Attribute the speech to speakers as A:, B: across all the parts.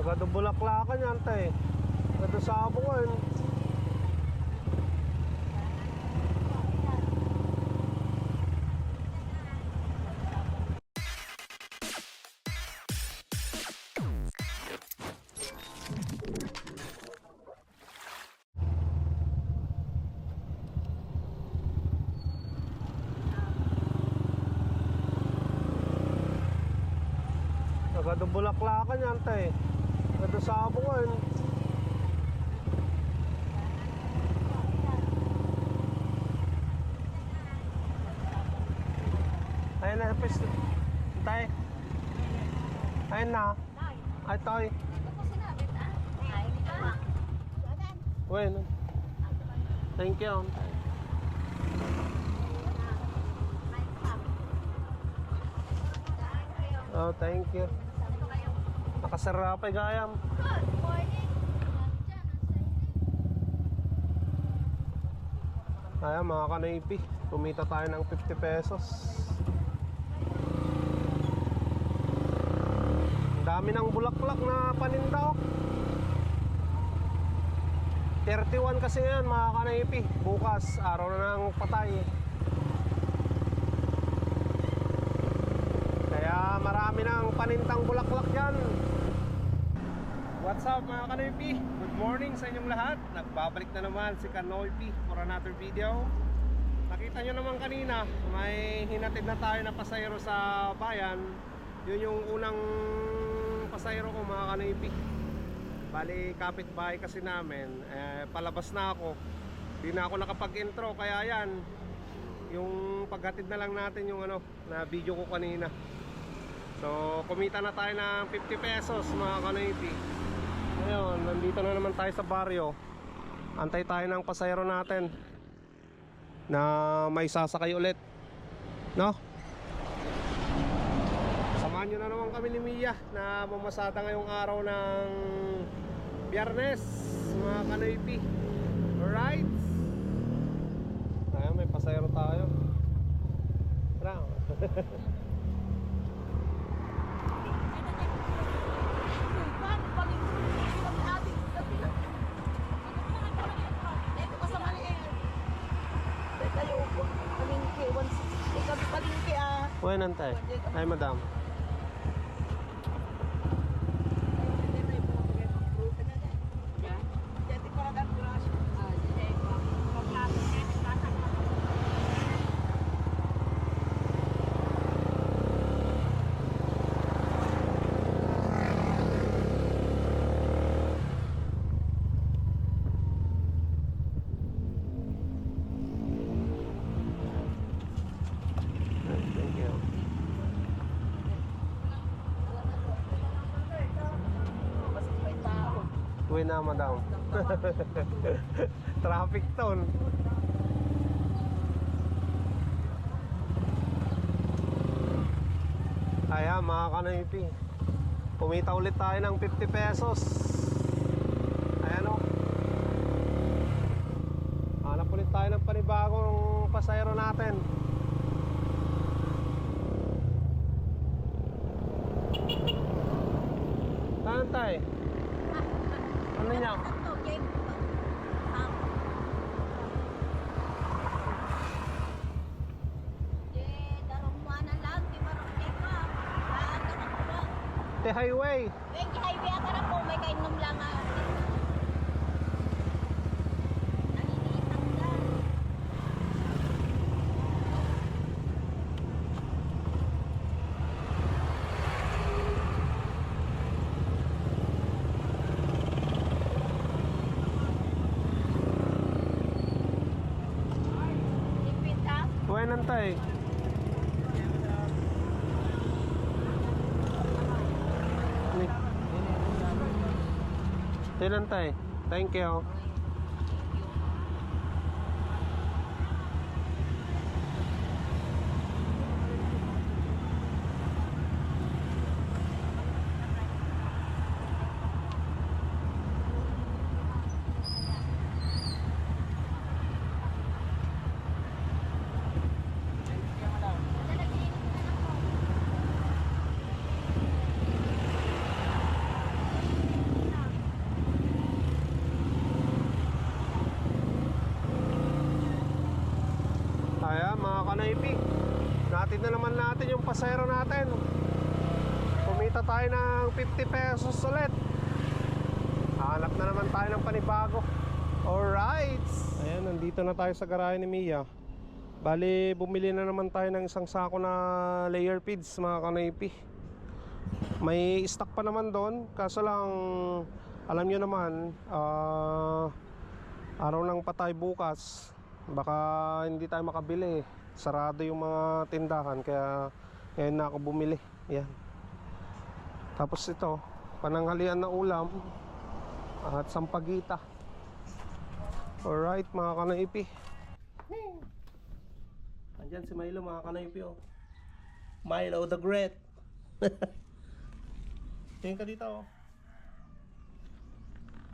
A: Agad bulaklakan yan, tay. Agad sabungan. Agad Tay. Ayun na. Ay, tay. Bueno. Thank you. Oh, thank you. Nakasarapay gayam. Ayan mga kanaypi, kumita tayo ng 50 pesos. Dami ng bulaklak na paninda oh. 31 kasi ngayon mga kanaypi, bukas araw na ng patay. Kaya marami ng panintang bulaklak yan. What's up mga Kanoypi? Good morning sa inyong lahat. Nagbabalik na naman si Kanoypi for another video. Nakita nyo naman kanina, may hinatid na tayo na pasayro sa bayan. Yun yung unang pasayro ko mga Kanoypi. Bali, kapitbahay kasi namin. Eh, palabas na ako. Di na ako nakapag-intro, kaya yan. Yung paghatid na lang natin yung ano, na video ko kanina. So, kumita na tayo ng 50 pesos mga Kanoypi. Ngayon, nandito na naman tayo sa baryo. Antay tayo ng pasayro natin na may sasakay ulit. No? Samahan nyo na naman kami ni Mia na mamasada ngayong araw ng biyernes mga Kanoypi. Alright? Ayan, may pasayro tayo. Tara.
B: Ah.
A: Buwan antay. Ay, madam. Na, madam. Traffic toll. Ayan, mga kanoypi. Pumita ulit tayo ng 50 pesos. Ayan o. Hanap ulit tayo ng panibagong pasayro natin. Saan tayo? Ano niya? The highway.
B: highway ka na po, may kainom lang ah. Nangingiit ang daan. Lipit ha?
A: Buenan tayo. Tinan tayo. Thank you. Hinatid na naman natin yung pasero natin. Kumita tayo ng 50 pesos ulit. Hanap na naman tayo ng panibago. Alright! Ayan, nandito na tayo sa garahe ni Mia. Bali, bumili na naman tayo ng isang sako na layer feeds mga kanaypi. May stock pa naman doon, kaso lang alam nyo naman, ah, araw ng patay bukas, baka hindi tayo makabili. Sarado yung mga tindahan, kaya ngayon na ako bumili. Yan. Tapos ito, pananghalian na ulam at sampagita. Alright mga kanaipi. Andyan si Milo mga kanaipi oh. Milo the Great. Tingin ka dito oh.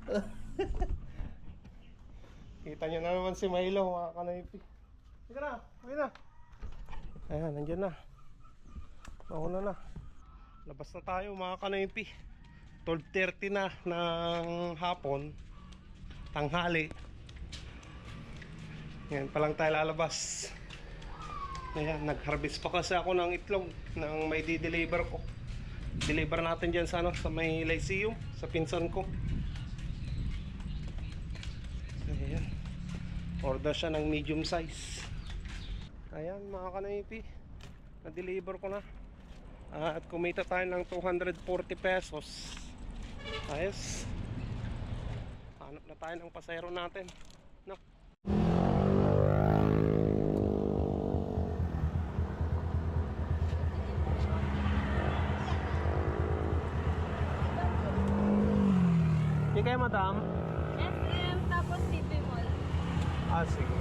A: Kita nyo na naman si Milo mga kanaipi. Sige na, uwi na. Ayan, nandyan na. Mauna na. Labas na tayo mga kanaipi. 12.30 na ng hapon. Tanghali. Yan pa lang tayo lalabas. Ayan, nag-harvest pa kasi ako ng itlog nang may di-deliver ko. Deliver natin dyan sa, ano, sa may Lyceum, sa pinsan ko. Ayan. Order siya ng medium size. Ayan mga kanaypi. Na-deliver ko na. Ah, at kumita tayo ng 240 pesos. Ayos. Hanap na tayo ng pasero natin. No? Hindi madam?
B: Mall.
A: Ah, sige.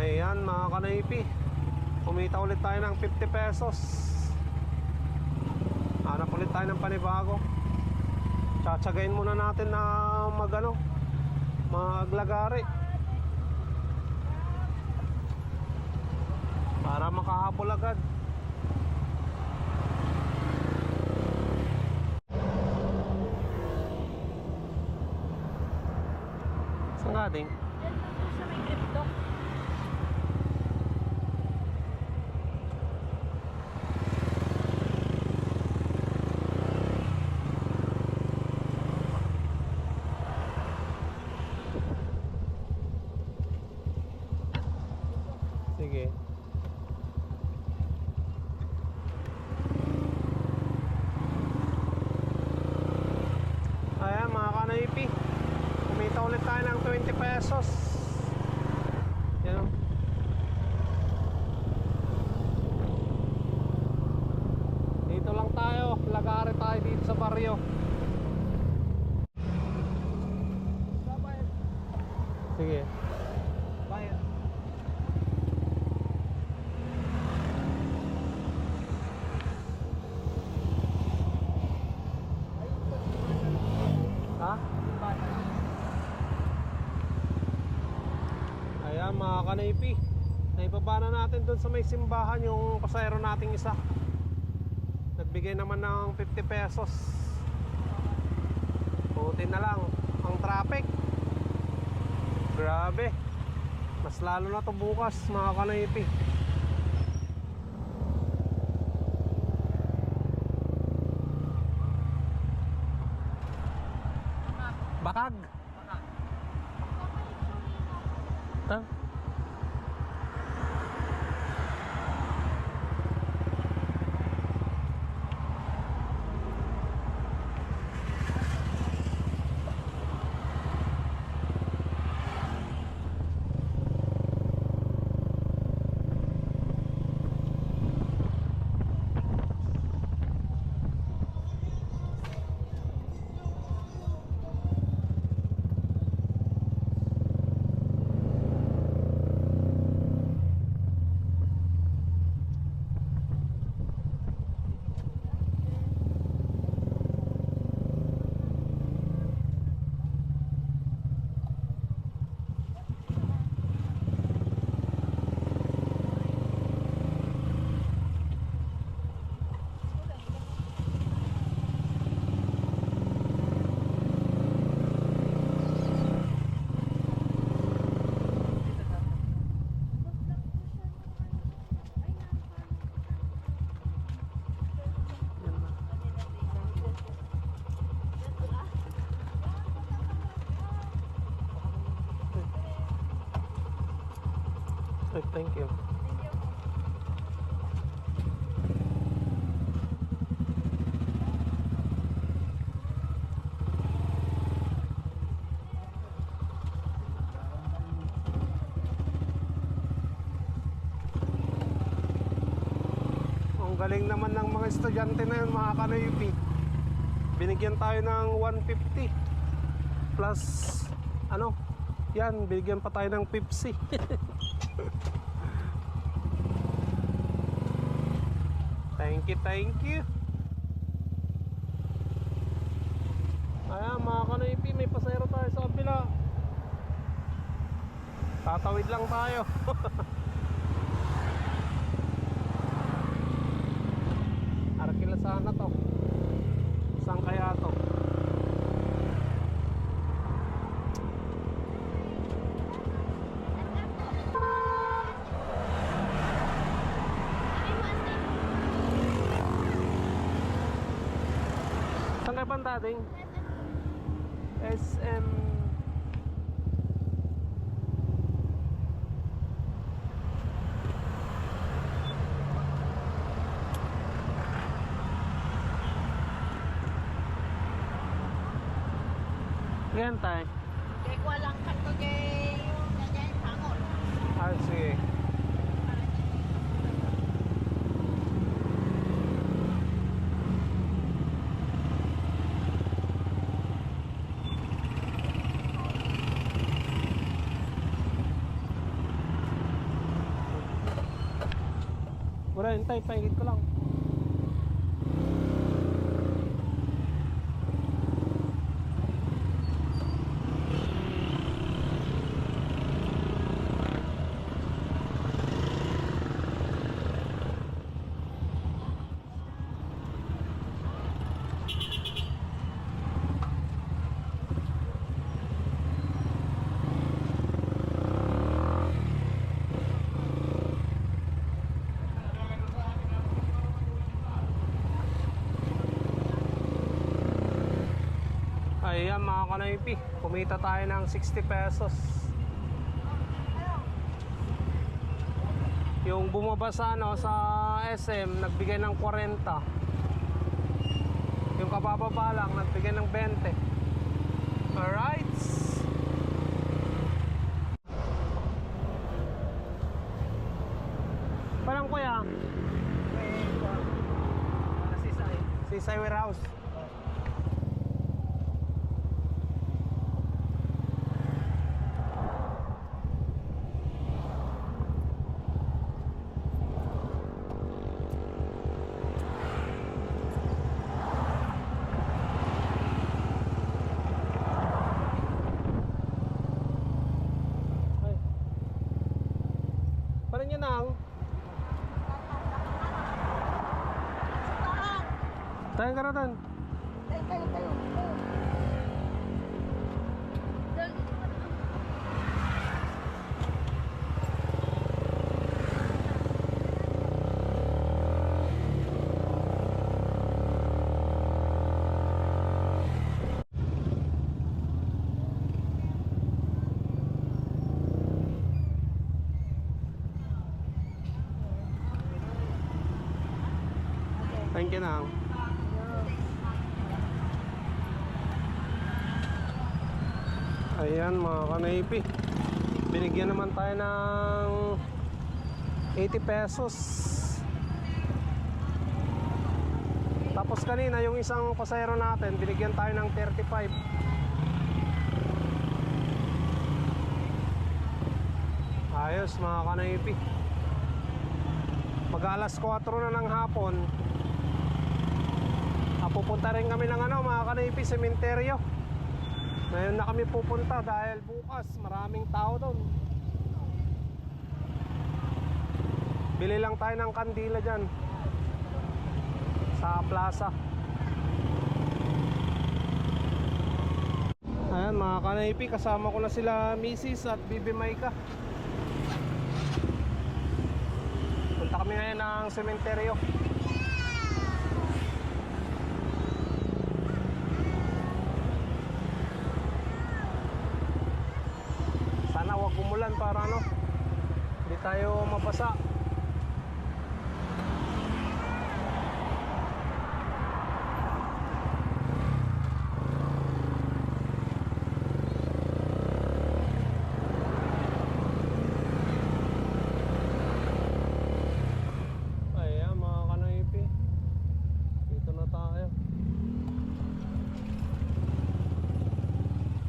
A: Ayan mga kanaypi Kumita ulit tayo ng 50 pesos. Hanap ulit tayo ng panibago. Tsatsagain muna natin na mag ano Maglagari. Para makahabol agad
B: Oreo.
A: Sige. Bayan. Ha? Ayan mga kanaypi Naibaba natin dun sa may simbahan Yung pasayro nating isa Nagbigay naman ng 50 pesos Buti na lang ang traffic. Grabe. Mas lalo na to bukas mga kanaypi. Bakag. Huh? Ay, thank you. Galing naman ng mga estudyante na yun, mga kanayupi. Binigyan tayo ng 150 plus ano, yan, binigyan pa tayo ng Pepsi. Thank you, thank you. Ayan, mga kanaypi, may pasayro tayo sa kabila. Tatawid lang tayo. Arkila sana to. Saan kaya to? Saan kayo bang dating? SM Yan tayo.
B: Kaya ko lang kanto kay nandiyan sangol.
A: Ah, sige. Wala, hintay, paingit ko lang. Ayan mga kanaypi, kumita tayo ng 60 pesos. Yung bumaba sa, ano, sa SM, nagbigay ng 40. Yung kabababa lang, nagbigay ng 20. Alright. Parang kuya, Sisay Warehouse. Ay. Tayo ka na doon.
B: Tayo, tayo, tayo.
A: Thank you na. Ayan mga kanaypi. Binigyan naman tayo ng 80 pesos. Tapos kanina yung isang pasayro natin, binigyan tayo ng 35. Ayos mga kanaypi. Mag alas 4 na ng hapon. Pupunta rin kami ng ano, mga kanaypi, sementeryo. Ngayon na kami pupunta dahil bukas maraming tao doon. Bili lang tayo ng kandila dyan sa plaza. Ayan mga kanaypi, kasama ko na sila Mrs. at Bibi Maika. Punta kami ngayon ng sementeryo. Para ano, hindi tayo mabasa.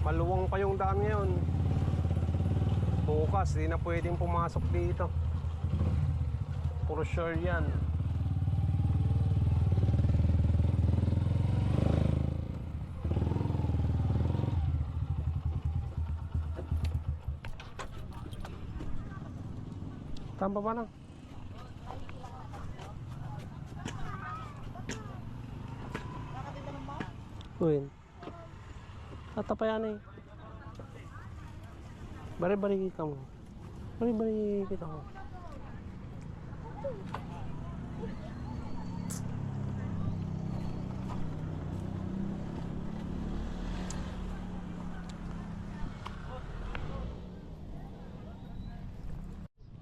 A: Maluwang pa yung daan ngayon Bukas, di na pwedeng pumasok dito Puro sure yan Tama ba na? Uwin. Tatapayan eh. Bari-bari kita mo. Bari-bari kita mo.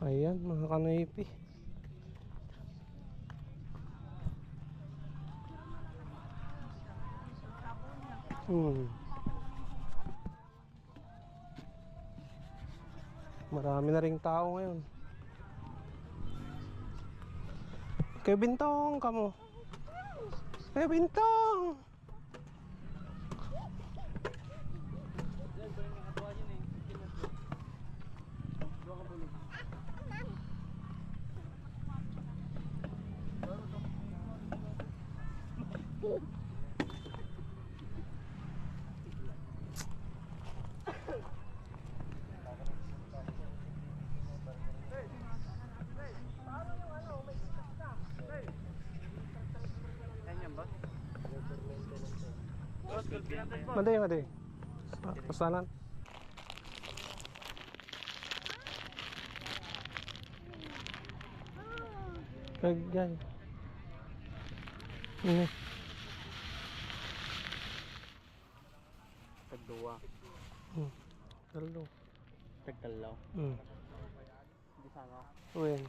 A: Ayan mga kanaypi. Hmm. Marami na ring tao ngayon. Kaya bintong kamo. Kaya bintong. Maday, maday. Pa- Pasalan. Kagay. Ini.
C: Tagduwa.
A: Hmm. Talo.
C: Tagkalaw.
A: Hmm.
C: Hindi sana.
A: Uwin.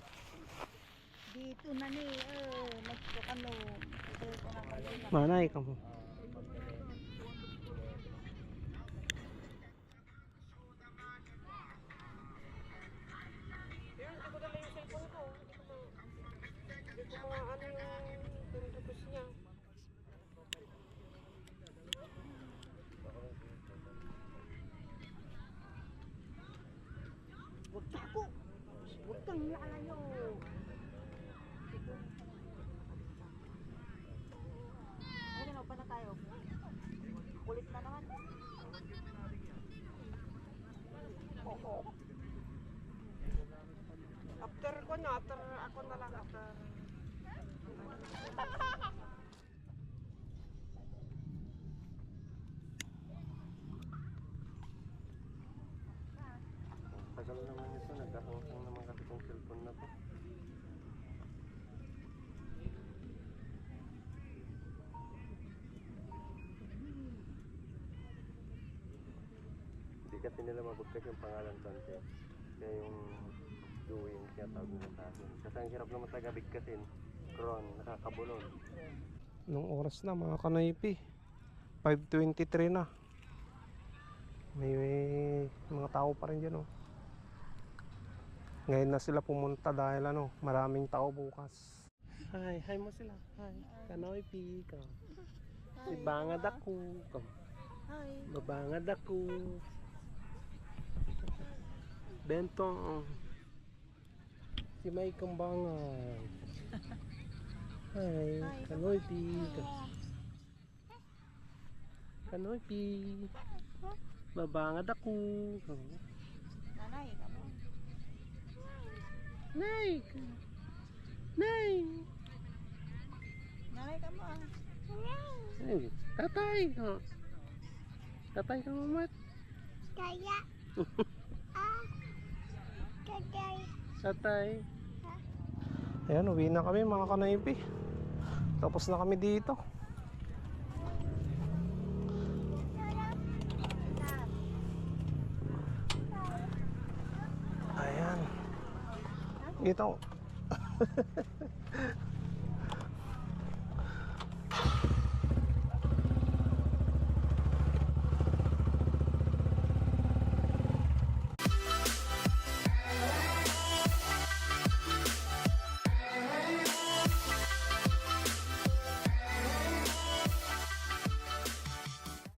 B: Dito na ni, eh, na kanina.
A: Manay ka mo.
B: Huwag ka ako. Huwag kang lalayo. Ano na, pa na tayo? Kulit na naman. Oo.
A: After ko na, after ako na lang after. Tagal nagkahang naman kasi itong cellphone na to. Hindi kasi nila mabagkas yung pangalan Dante. Kaya yung doing siya tawag nila sa akin. Kasi ang hirap naman taga bigkasin. Kron, nakakabulon. Nung oras na mga kanaypi. 5.23 na. May, mga tao pa rin dyan oh. Ngayon na sila pumunta dahil ano, maraming tao bukas. Hi, hi mo sila. Hi. Kanoy pi ka. Si bangad ako. Ka.
B: Hi.
A: Babangad ako. Bentong. Si May Kambangad.
B: Hi.
A: Kanoy pi ka. Kanoy pi. Babangad ako. Ka.
B: Nanay, kamo.
A: Nay! Nay!
B: Nanay, kamo ah.
A: Ay, tatay ka. Tatay ka mamat.
B: Kaya. ah. Kaya.
A: Tatay. Ayan, uwi na kami mga kanaypi. Tapos na kami dito. Ayan. Ito.